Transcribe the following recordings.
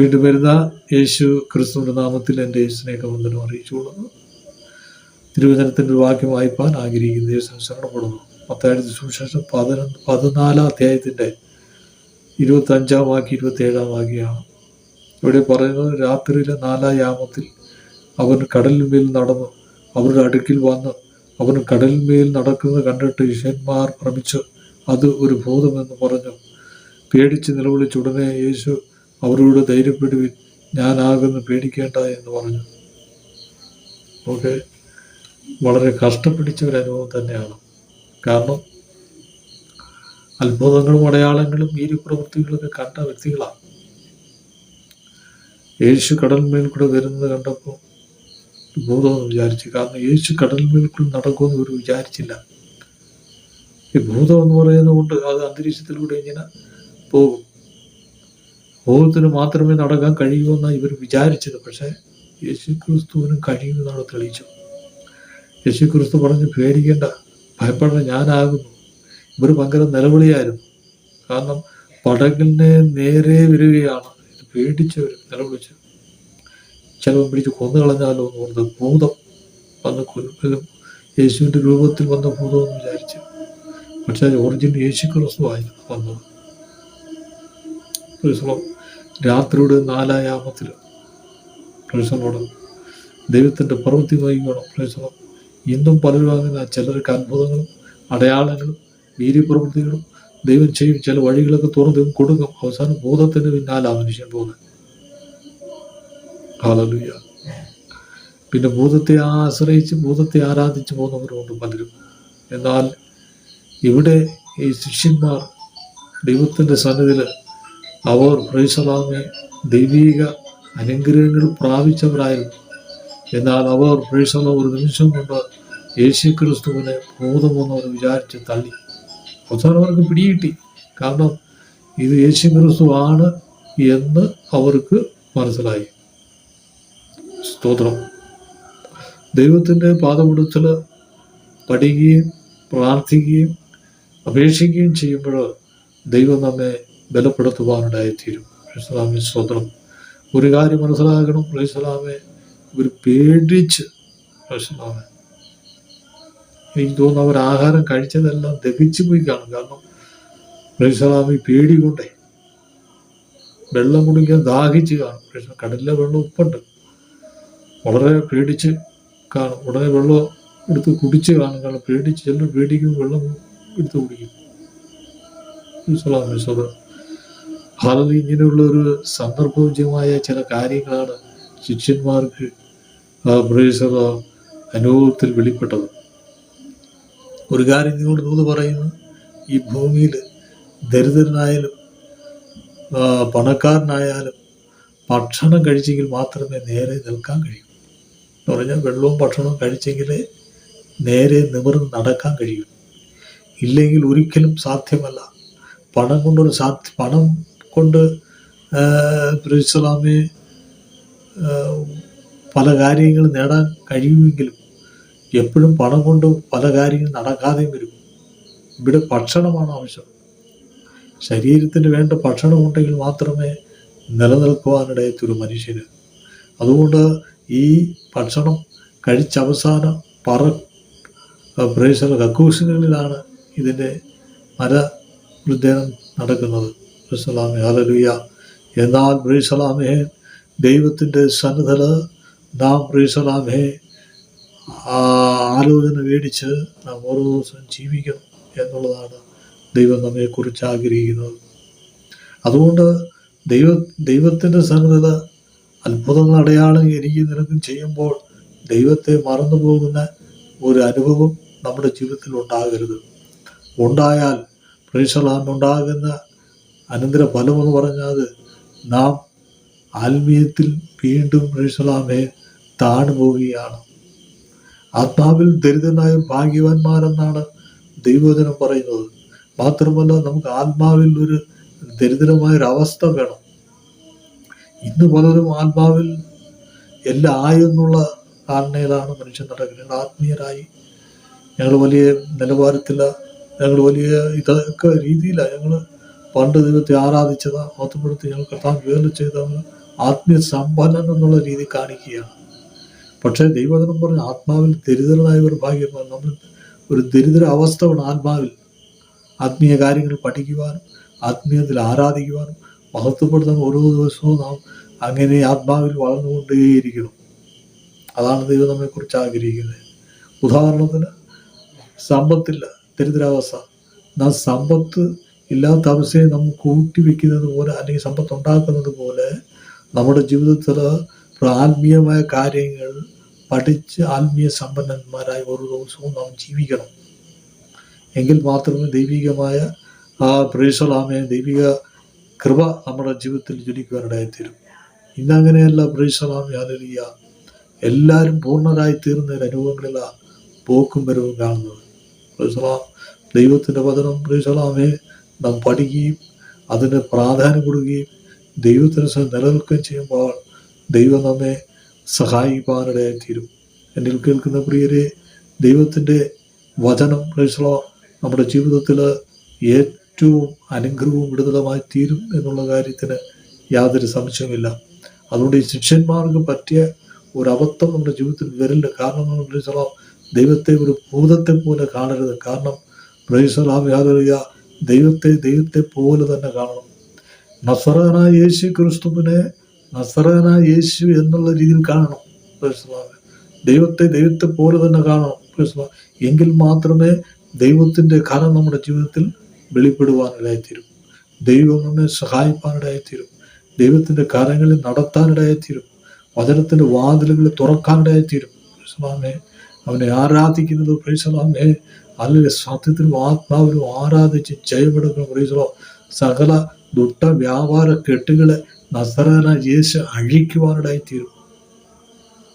വീണ്ടും വരുന്ന യേശു ക്രിസ്തുവിന്റെ നാമത്തിൽ എന്റെ യേശുവിനെയൊക്കെ വന്ദനം അറിയിച്ചുകൊള്ളുന്നു. തിരുവചനത്തിന്റെ വാക്യം വായിപ്പാൻ ആഗ്രഹിക്കുന്ന യേശു ശരണപ്പെടുന്നു. പത്തായിരത്തി സുവിശേഷം പതിനൊന്ന് പതിനാലാം അധ്യായത്തിന്റെ ഇരുപത്തഞ്ചാം വാക്യം ഇരുപത്തി ഏഴാം വാക്യമാണ്. ഇവിടെ പറയുന്നത് രാത്രിയിലെ നാലാം യാമത്തിൽ അവൻ കടലിന്മേൽ നടന്നു. അവരുടെ അടുക്കിൽ വന്ന് അവൻ കടലിന്മേൽ നടക്കുന്നത് കണ്ടിട്ട് ശിഷ്യന്മാർ ഭ്രമിച്ചു. അത് ഒരു ഭൂതമെന്ന് പറഞ്ഞു. പേടിച്ച് നിലവിളിച്ചുടനെ യേശു അവരോട് ധൈര്യപ്പെടുവിൻ. ഞാനാകുന്നു പേടിക്കേണ്ട എന്ന് പറഞ്ഞു. ഓക്കെ. വളരെ കഷ്ടപ്പിടിച്ച ഒരു അനുഭവം തന്നെയാണ്. കാരണം അത്ഭുതങ്ങളും അടയാളങ്ങളും വീര്യപ്രവൃത്തികളൊക്കെ കണ്ട വ്യക്തികളാണ്. യേശു കടൽമേൽ കൂടെ വരുന്നത് കണ്ടപ്പോൾ ഭൂതമെന്ന് വിചാരിച്ചു. കാരണം യേശു കടൽമേൽ കൂടെ നടക്കുമെന്ന് ഇവർ വിചാരിച്ചില്ല. ഈ ഭൂതം എന്ന് പറയുന്നത് കൊണ്ട് അത് അന്തരീക്ഷത്തിലൂടെ ഇങ്ങനെ പോകും. ഭൂതത്തിന് മാത്രമേ നടക്കാൻ കഴിയുമെന്ന് ഇവർ വിചാരിച്ചത്. പക്ഷേ യേശു ക്രിസ്തുവിനും കഴിയുമെന്നാണ് തെളിയിച്ചു യേശു ക്രിസ്തു പറഞ്ഞ് പേടിക്കേണ്ട ഭയപ്പെടേണ്ട ഞാനാകുന്നു. ഇവർ ഭയങ്കര നിലവിളിയായിരുന്നു. കാരണം പടകിനെ നേരെ വരികയാണ്. ഇത് പേടിച്ചവർ നിലവിളിച്ചു ചിലവൻ പിടിച്ച് കൊന്നു കളഞ്ഞാലോ എന്ന് പറഞ്ഞത് ഭൂതം വന്ന് കൊല്ലും. യേശുവിന്റെ രൂപത്തിൽ വന്ന ഭൂതം എന്ന് വിചാരിച്ചു. പക്ഷേ ഒറിജിനൽ യേശു ക്രിസ്തു ആയിരുന്നു വന്നത്. ക്രിസ്തു രാത്രിയുടെ നാലായാമത്തിൽ പ്രശ്നോട് ദൈവത്തിന്റെ പ്രവൃത്തി നോക്കണം പ്രശ്നം ഇന്നും പലരും അങ്ങനെ ചിലർക്ക് അത്ഭുതങ്ങളും അടയാളങ്ങളും വീര്യപ്രവൃത്തികളും ദൈവം ചെയ്യും ചില വഴികളൊക്കെ തുറന്ന് കൊടുക്കും. അവസാനം ബോധത്തിന് പിന്നാലാ മനുഷ്യൻ പോകുന്നത്. ഹാലലുയ്യ പിന്നെ ഭൂതത്തെ ആശ്രയിച്ച് ഭൂതത്തെ ആരാധിച്ച് പോകുന്നവരുണ്ട് പലരും. എന്നാൽ ഇവിടെ ഈ ശിഷ്യന്മാർ ദൈവത്തിന്റെ സന്നിധിയിൽ അവർ പ്രൈസലാമെ ദൈവീക അനുഗ്രഹങ്ങൾ പ്രാപിച്ചവരായിരുന്നു എന്നാൽ അവർ പ്രൈസല ഒരു നിമിഷം കൊണ്ട് യേശു ക്രിസ്തുവിനെ ഭൂതമെന്ന് അവർ വിചാരിച്ച് തള്ളി. അവസാനം അവർക്ക് പിടികിട്ടി. കാരണം ഇത് യേശു ക്രിസ്തു ആണ് എന്ന് അവർക്ക് മനസ്സിലായി. സ്തോത്രം. ദൈവത്തിന്റെ പാദപിടുത്തൽ പഠിക്കുകയും പ്രാർത്ഥിക്കുകയും അപേക്ഷിക്കുകയും ചെയ്യുമ്പോൾ ദൈവം നമ്മെ ബലപ്പെടുത്തുവാനുണ്ടായിത്തീരും. ഇസ്ലാമി സ്വതന്ത്രം ഒരു കാര്യം മനസ്സിലാക്കണം അലൈഹിസ്ലാമെ ഒരു പേടിച്ച്. അലൈഹിസ്ലാമെ എനിക്ക് തോന്നുന്നു അവർ ആഹാരം കഴിച്ചതെല്ലാം ദഹിച്ചു പോയി കാണും. കാരണം അലൈഹിസ്ലാമി പേടി കൊണ്ടേ വെള്ളം കുടിക്കാൻ ദാഹിച്ച് കാണും. കടലിലെ വെള്ളം ഉപ്പുണ്ട്. വളരെ പേടിച്ച് കാണും. ഉടനെ വെള്ളം എടുത്ത് കുടിച്ച് കാണും. കാരണം പേടിച്ച് ചിലർ പേടിക്കും വെള്ളം എടുത്ത് കുടിക്കും. സ്വലാമി സ്വതന്ത്രം ഭാരതി ഇങ്ങനെയുള്ള ഒരു സന്ദർഭോചിതമായ ചില കാര്യങ്ങളാണ് ശിഷ്യന്മാർക്ക് ആ പ്രേസർ അനുഭവത്തിൽ വെളിപ്പെട്ടത്. ഒരു കാര്യം നിങ്ങളോട് നൂത് പറയുന്നു. ഈ ഭൂമിയിൽ ദരിദ്രനായാലും പണക്കാരനായാലും ഭക്ഷണം കഴിച്ചെങ്കിൽ മാത്രമേ നേരെ നിൽക്കാൻ കഴിയൂ. എന്ന് പറഞ്ഞാൽ വെള്ളവും ഭക്ഷണവും കഴിച്ചെങ്കിലേ നേരെ നിവർന്ന് നടക്കാൻ കഴിയൂ. ഇല്ലെങ്കിൽ ഒരിക്കലും സാധ്യമല്ല. പണം കൊണ്ടൊരു സാധ്യ പണം കൊണ്ട് ഇസ്ലാമെ പല കാര്യങ്ങൾ നേടാൻ കഴിയുമെങ്കിലും എപ്പോഴും പണം കൊണ്ട് പല കാര്യങ്ങൾ നടക്കാതെയും വരും. ഇവിടെ ഭക്ഷണമാണ് ആവശ്യം. ശരീരത്തിന് വേണ്ട ഭക്ഷണം ഉണ്ടെങ്കിൽ മാത്രമേ നിലനിൽക്കുവാനിടയത്തൊരു മനുഷ്യന്. അതുകൊണ്ട് ഈ ഭക്ഷണം കഴിച്ച അവസാനം പറ പ്രേഷർ കക്കൂസുകളിലാണ് ഇതിന്റെ മര വൃദ്ധേനം നടക്കുന്നത്. ബ്രിസലാമെ ഹലലുയ എന്നാൽ ബ്രീസലാമേ ദൈവത്തിന്റെ സന്നദ്ധത നാം ബ്രീസലാമേ ആലോചന മേടിച്ച് നാം ഓരോ ദിവസവും ജീവിക്കണം എന്നുള്ളതാണ് ദൈവം നമ്മെക്കുറിച്ച് ആഗ്രഹിക്കുന്നത്. അതുകൊണ്ട് ദൈവ ദൈവത്തിന്റെ സന്നദ്ധത അത്ഭുതങ്ങൾ അടയാളം എനിക്ക് നിനക്കും ചെയ്യുമ്പോൾ ദൈവത്തെ മറന്നു പോകുന്ന ഒരു അനുഭവം നമ്മുടെ ജീവിതത്തിൽ ഉണ്ടാകരുത്. ഉണ്ടായാൽ പ്രീസലാമുണ്ടാകുന്ന അനന്തര ഫലമെന്ന് പറഞ്ഞാൽ നാം ആത്മീയത്തിൽ വീണ്ടും പ്രേക്ഷലാമെ താണു പോവുകയാണ് ആത്മാവിൽ ദരിദ്രനായ ഭാഗ്യവാന്മാരെന്നാണ് ദൈവോധനം പറയുന്നത്. മാത്രമല്ല നമുക്ക് ആത്മാവിൽ ഒരു ദരിദ്രമായൊരവസ്ഥ വേണം. ഇന്ന് പലരും ആത്മാവിൽ എല്ലാം ആയെന്നുള്ള ധാരണയിലാണ് മനുഷ്യൻ നടക്കുന്നത്. ആത്മീയരായി. ഞങ്ങൾ വലിയ നിലവാരത്തില. ഞങ്ങൾ വലിയ ഇതൊക്കെ രീതിയിലാണ് ഞങ്ങൾ പണ്ട് ദൈവത്തെ ആരാധിച്ചത് മഹത്വപ്പെടുത്തി ഞങ്ങൾ കർത്താവ് വേല ചെയ്തവന് ആത്മീയ സമ്പന്നൻ എന്നുള്ള രീതി കാണിക്കുകയാണ്. പക്ഷേ ദൈവജനം പറഞ്ഞ ആത്മാവിൽ ദരിദ്രനായ ഒരു ഭാഗ്യമാണ് നമ്മൾ ഒരു ദരിദ്ര അവസ്ഥയാണ് ആത്മാവിൽ ആത്മീയ കാര്യങ്ങൾ പഠിക്കുവാനും ആത്മീയത്തിൽ ആരാധിക്കുവാനും മഹത്വപ്പെടുത്താൻ ഓരോ ദിവസവും നാം അങ്ങനെ ആത്മാവിൽ വളർന്നുകൊണ്ടേയിരിക്കണം അതാണ് ദൈവം നമ്മെക്കുറിച്ച് ആഗ്രഹിക്കുന്നത്. ഉദാഹരണത്തിന് സമ്പത്തില്ല ദരിദ്രാവസ്ഥ. നാം സമ്പത്ത് ഇല്ലാത്ത അവസ്ഥയെ നാം കൂട്ടിവെക്കുന്നത് പോലെ അല്ലെങ്കിൽ സമ്പത്ത് ഉണ്ടാക്കുന്നത് പോലെ നമ്മുടെ ജീവിതത്തിൽ ആത്മീയമായ കാര്യങ്ങൾ പഠിച്ച് ആത്മീയ സമ്പന്നന്മാരായി ഓരോ ദിവസവും നാം ജീവിക്കണം. എങ്കിൽ മാത്രമേ ദൈവികമായ ആ പ്രേക്ഷലാമയ ദൈവിക കൃപ നമ്മുടെ ജീവിതത്തിൽ ജ്വലിക്കുവാനിടയായിത്തീരും ഇന്നങ്ങനെയല്ല പ്രേക്ഷലാമയ അലലിയ എല്ലാവരും പൂർണരായി തീർന്ന ഒരു അനുഭവങ്ങളിലാണ് പോക്കും വരവും കാണുന്നത്. പ്രേക്ഷലാം ദൈവത്തിന്റെ വചനം പ്രേക്ഷലാമേ നാം പഠിക്കുകയും അതിന് പ്രാധാന്യം കൊടുക്കുകയും ദൈവത്തിന് നിലനിൽക്കുകയും ചെയ്യുമ്പോൾ ദൈവം നമ്മെ സഹായിക്കാനിടയായി തീരും. എന്നിൽ കേൾക്കുന്ന പ്രിയരെ ദൈവത്തിന്റെ വചനം പ്രേക്ഷലോ നമ്മുടെ ജീവിതത്തിൽ ഏറ്റവും അനുഗ്രഹവും വിടുതലമായി തീരും എന്നുള്ള കാര്യത്തിന് യാതൊരു സംശയമില്ല അതുകൊണ്ട് ഈ ശിഷ്യന്മാർക്ക് പറ്റിയ ഒരു അബദ്ധം നമ്മുടെ ജീവിതത്തിൽ വരില്ല കാരണം ദൈവത്തെ ഒരു ഭൂതത്തെ പോലെ കാണരുത്. കാരണം പ്രേക്ഷലാം യാതൊരു ദൈവത്തെ ദൈവത്തെ പോലെ തന്നെ കാണണം. നസറാന യേശു ക്രിസ്തുവിനെ നസറാന യേശു എന്നുള്ള രീതിയിൽ കാണണം. ദൈവത്തെ ദൈവത്തെ പോലെ തന്നെ കാണണം. എങ്കിൽ മാത്രമേ ദൈവത്തിന്റെ കരം നമ്മുടെ ജീവിതത്തിൽ വെളിപ്പെടുവാനിടയായിത്തീരും. ദൈവം നമ്മെ സഹായിപ്പാനിടയായിത്തീരും. ദൈവത്തിന്റെ കാര്യങ്ങളിൽ നടത്താനിടയായിത്തീരും. വചനത്തിന്റെ വാതിലുകൾ തുറക്കാനിടയായിത്തീരും. പ്രേക്ഷലാമേ അവനെ ആരാധിക്കുന്നത് പ്രേക്ഷലാമേ അല്ലെങ്കിൽ സത്യത്തിനും ആത്മാവിനും ആരാധിച്ച് ജയമെടുക്കണം പ്രൈസലോ സകല ദുട്ട വ്യാപാര കെട്ടുകളെ നസറാന യേശു അഴിക്കുവാനിടയായിത്തീരും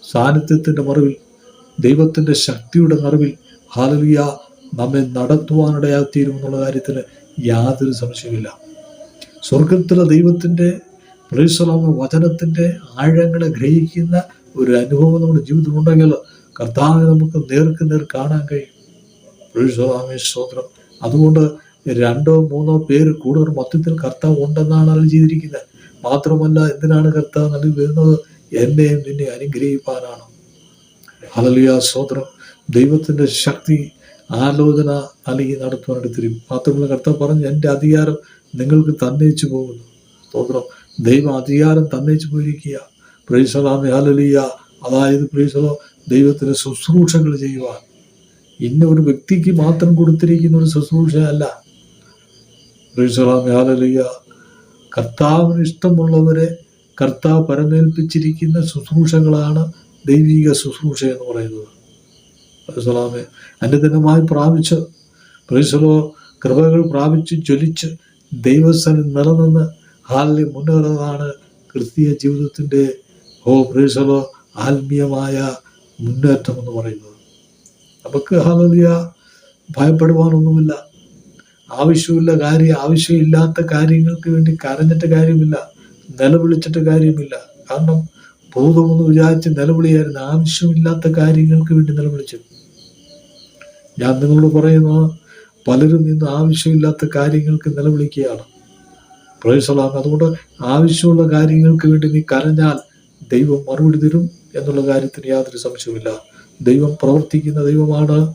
സാന്നിധ്യത്തിന്റെ മറവിൽ ദൈവത്തിന്റെ ശക്തിയുടെ മറവിൽ ഹാലവിയ നമ്മെ നടത്തുവാനിടയായിത്തീരും എന്നുള്ള കാര്യത്തിൽ യാതൊരു സംശയമില്ല സ്വർഗത്തിലെ ദൈവത്തിന്റെ പ്രേസലാമ വചനത്തിന്റെ ആഴങ്ങളെ ഗ്രഹിക്കുന്ന ഒരു അനുഭവം നമ്മുടെ ജീവിതത്തിൽ ഉണ്ടെങ്കിൽ കർത്താവിനെ നമുക്ക് നേർക്ക് നേർ കാണാൻ കഴിയും. പ്രേസലാമേ സ്തോത്രം. അതുകൊണ്ട് രണ്ടോ മൂന്നോ പേര് കൂടുതൽ മൊത്തത്തിൽ കർത്താവ് ഉണ്ടെന്നാണ് അത് ചെയ്തിരിക്കുന്നത്. മാത്രമല്ല എന്തിനാണ് കർത്താവ് നൽകി വരുന്നത്? എന്നെയും നിന്നെ അനുഗ്രഹിപ്പാനാണ്. ഹലലിയ സ്തോത്രം. ദൈവത്തിന്റെ ശക്തി ആലോചന നൽകി നടത്തുവാനെടുത്തിരും മാത്രമല്ല കർത്താവ് പറഞ്ഞു എന്റെ അധികാരം നിങ്ങൾക്ക് തന്നയിച്ചു പോകുന്നു. സ്തോത്രം. ദൈവം അധികാരം തന്നയിച്ചു പോയിരിക്കുക പ്രീസലാമി ഹലലിയ അതായത് പ്രൈസലോ ദൈവത്തിന് ശുശ്രൂഷകൾ ചെയ്യുവാൻ. ഇന്ന ഒരു വ്യക്തിക്ക് മാത്രം കൊടുത്തിരിക്കുന്ന ഒരു ശുശ്രൂഷ അല്ല പ്രൈസലാമി ഹലലിയ കർത്താവിന് ഇഷ്ടമുള്ളവരെ കർത്താവ് പരമേൽപ്പിച്ചിരിക്കുന്ന ശുശ്രൂഷകളാണ് ദൈവിക ശുശ്രൂഷ എന്ന് പറയുന്നത്. പ്രൈസലാമെ അനുദിനമായി പ്രാപിച്ച് പ്രൈസലോ കൃപകൾ പ്രാപിച്ച് ജ്വലിച്ച് ദൈവസ്ഥനിൽ നിലനിന്ന് ഹാലിൽ മുന്നേറുന്നതാണ് ക്രിസ്തീയ ജീവിതത്തിന്റെ ഓ പ്രേസലോ ആത്മീയമായ മുന്നേറ്റം എന്ന് പറയുന്നത്. നമുക്ക് ഹാലിയ ഭയപ്പെടുവാനൊന്നുമില്ല. ആവശ്യമില്ല കാര്യം ആവശ്യമില്ലാത്ത കാര്യങ്ങൾക്ക് വേണ്ടി കരഞ്ഞിട്ട് കാര്യമില്ല നിലവിളിച്ചിട്ട് കാര്യമില്ല. കാരണം ഭൂതമെന്ന് വിചാരിച്ച് നിലവിളിയായിരുന്നു. ആവശ്യമില്ലാത്ത കാര്യങ്ങൾക്ക് വേണ്ടി നിലവിളിച്ചു. ഞാൻ നിങ്ങളോട് പറയുന്നു പലരും ഇന്ന് ആവശ്യമില്ലാത്ത കാര്യങ്ങൾക്ക് നിലവിളിക്കുകയാണ്. പ്രേസലാം അതുകൊണ്ട് ആവശ്യമുള്ള കാര്യങ്ങൾക്ക് വേണ്ടി നീ കരഞ്ഞാൽ ദൈവം മറുപടി തരും. എന്നുള്ള കാര്യത്തിന് യാതൊരു സംശയവുമില്ല. ദൈവം പ്രവർത്തിക്കുന്ന ദൈവമാണ്.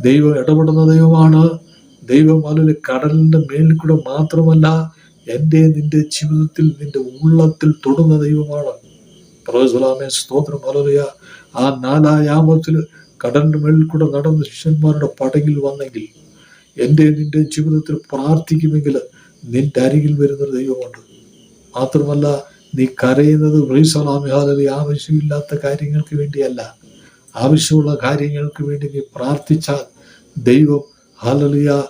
ദൈവം ഇടപെടുന്ന ദൈവമാണ്. ദൈവം അതിൽ കടലിന്റെ മേലിൽ കൂടെ മാത്രമല്ല എന്റെ നിന്റെ ജീവിതത്തിൽ നിന്റെ ഉള്ളത്തിൽ തൊടുന്ന ദൈവമാണ്. പ്രൊഫസലാമെ സ്തോത്രം ഹല്ലേലൂയ. ആ നാലായാമത്തിൽ കടലിന്റെ മേളിൽ കൂടെ നടന്ന ശിഷ്യന്മാരുടെ പടകിൽ വന്നെങ്കിൽ എന്റെ നിന്റെ ജീവിതത്തിൽ പ്രാർത്ഥിക്കുമെങ്കിൽ നിന്റെ അരികിൽ വരുന്നൊരു ദൈവമുണ്ട്. മാത്രമല്ല നീ കരയുന്നത് പ്രൈസലാമെ ആവശ്യമില്ലാത്ത കാര്യങ്ങൾക്ക് വേണ്ടിയല്ല. ആവശ്യമുള്ള കാര്യങ്ങൾക്ക് വേണ്ടി നീ പ്രാർത്ഥിച്ചാൽ ദൈവം ഹാലലിയ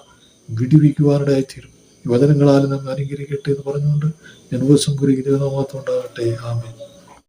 വിടിവിക്കുവാനായി തീരും. വചനങ്ങളാൽ നമ്മൾ അനുകരിക്കട്ടെ എന്ന് പറഞ്ഞുകൊണ്ട് ഞാൻ ഉപസം കുറിക്കുന്നത് മാത്രം ഉണ്ടാകട്ടെ ആമേൻ.